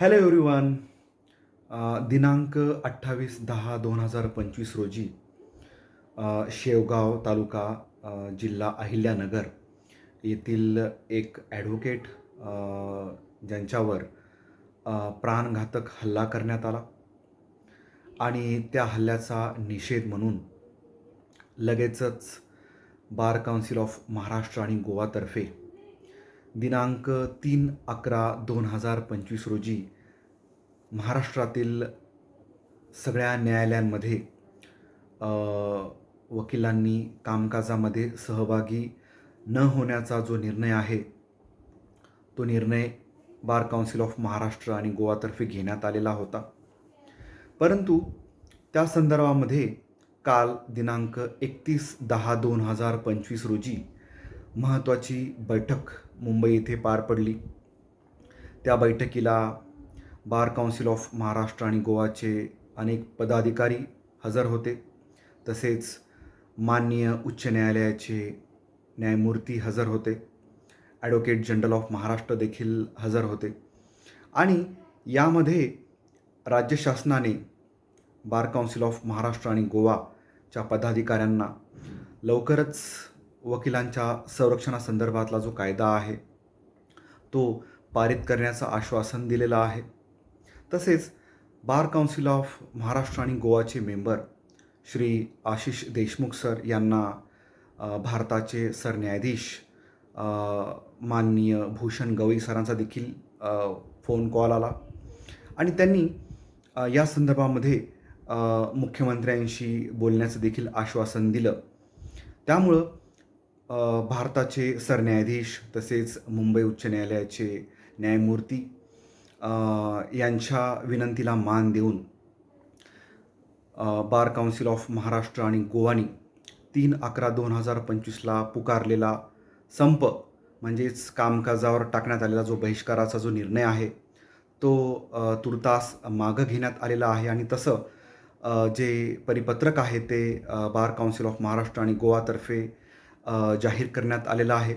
Hello everyone uh, दिनांक अठ्ठावीस दहा दोन हजार पंचवीस रोजी uh, शेवगाव तालुका uh, जिल्हा अहिल्यानगर येथील एक ॲडव्होकेट ज्यांच्यावर प्राणघातक हल्ला करण्यात आला आणि त्या हल्ल्याचा निषेध म्हणून लगेचच बार काउन्सिल ऑफ महाराष्ट्र आणि गोवातर्फे दिनांक तीन अकरा दोन हजार पंचवीस रोजी महाराष्ट्रातील सगळ्या न्यायालयांमध्ये वकिलांनी कामकाजामध्ये सहभागी न होण्याचा जो निर्णय आहे तो निर्णय बार काउन्सिल ऑफ महाराष्ट्र आणि गोवातर्फे घेण्यात आलेला होता. परंतु त्या संदर्भामध्ये काल दिनांक एकतीस दहा दोन हजार पंचवीस रोजी महत्त्वाची बैठक मुंबई येथे पार पडली. त्या बैठकीला बार काउन्सिल ऑफ महाराष्ट्र आणि गोवाचे अनेक पदाधिकारी हजर होते. तसेच माननीय उच्च न्यायालयाचे न्यायमूर्ती हजर होते. ॲडव्होकेट जनरल ऑफ महाराष्ट्र देखील हजर होते. आणि यामध्ये राज्य शासनाने बार काउन्सिल ऑफ महाराष्ट्र आणि गोवाच्या पदाधिकाऱ्यांना लवकरच वकिलांच्या संरक्षणासंदर्भातला जो कायदा आहे तो पारित करण्याचं आश्वासन दिलेलं आहे. तसेच बार काउन्सिल ऑफ महाराष्ट्र आणि गोवाचे मेंबर श्री आशिष देशमुख सर यांना भारताचे सरन्यायाधीश माननीय भूषण गवई सरांचा देखील फोन कॉल आला. आणि त्यांनी या संदर्भामध्ये मुख्यमंत्र्यांशी बोलण्याचं देखील आश्वासन दिलं. त्यामुळं भारताचे सरन्यायाधीश तसेच मुंबई उच्च न्यायालयाचे न्यायमूर्ती यांच्या विनंतीला मान देऊन बार काउन्सिल ऑफ महाराष्ट्र आणि गोवानी तीन अकरा दोन हजार पंचवीसला पुकारलेला संप म्हणजेच कामकाजावर टाकण्यात आलेला जो बहिष्काराचा जो निर्णय आहे तो तुर्तास मागं घेण्यात आलेला आहे. आणि तसं जे परिपत्रक आहे ते बार काउन्सिल ऑफ महाराष्ट्र आणि गोवातर्फे जाहीर करण्यात आलेला आहे.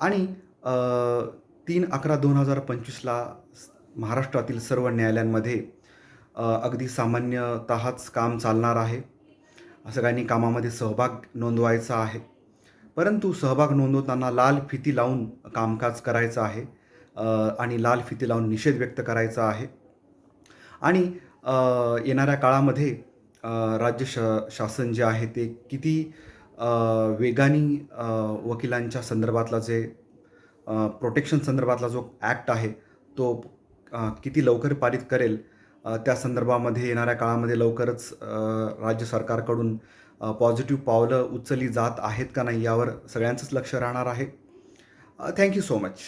आणि तीन अकरा दोन हजार पंचवीसला महाराष्ट्रातील सर्व न्यायालयांमध्ये अगदी सामान्यतःच काम चालणार आहे. सगळ्यांनी कामामध्ये सहभाग नोंदवायचा आहे. परंतु सहभाग नोंदवताना लाल फिती लावून कामकाज करायचं आहे. आणि लाल फिती लावून निषेध व्यक्त करायचा आहे. आणि येणाऱ्या काळामध्ये राज्य श शासन जे आहे ते किती वेगानी वकिलांच्या संदर्भातला जे प्रोटेक्शन संदर्भातला जो ॲक्ट आहे तो किती लवकर पारित करेल त्या संदर्भामध्ये येणाऱ्या काळामध्ये लवकरच राज्य सरकारकडून पॉझिटिव्ह पावलं उचलली जात आहेत का नाही यावर सगळ्यांचंच लक्ष राहणार आहे. Thank you so much